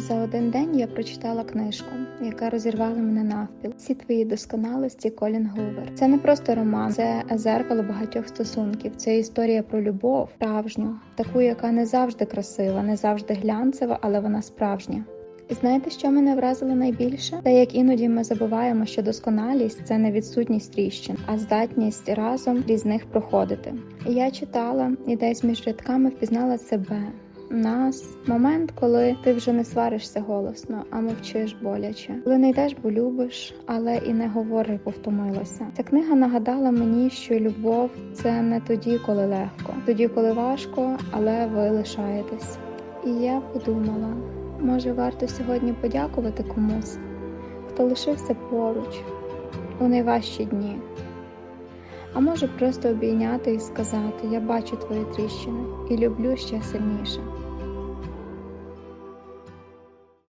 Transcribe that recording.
За один день я прочитала книжку, яка розірвала мене навпіл. Всі твої досконалості Колін Гувер. Це не просто роман, це зеркало багатьох стосунків. Це історія про любов, справжню, таку, яка не завжди красива, не завжди глянцева, але вона справжня. І знаєте, що мене вразило найбільше? Те, як іноді ми забуваємо, що досконалість це не відсутність тріщин, а здатність разом крізь них проходити. Я читала і десь між рядками впізнала себе. Нас момент, коли ти вже не сваришся голосно, а мовчиш боляче, коли не йдеш, бо любиш, але і не говориш, бо втомилася. Ця книга нагадала мені, що любов це не тоді, коли легко, тоді, коли важко, але ви лишаєтесь. І я подумала, може варто сьогодні подякувати комусь, хто лишився поруч у найважчі дні. А може просто обійняти і сказати: Я бачу твої тріщини і люблю ще сильніше.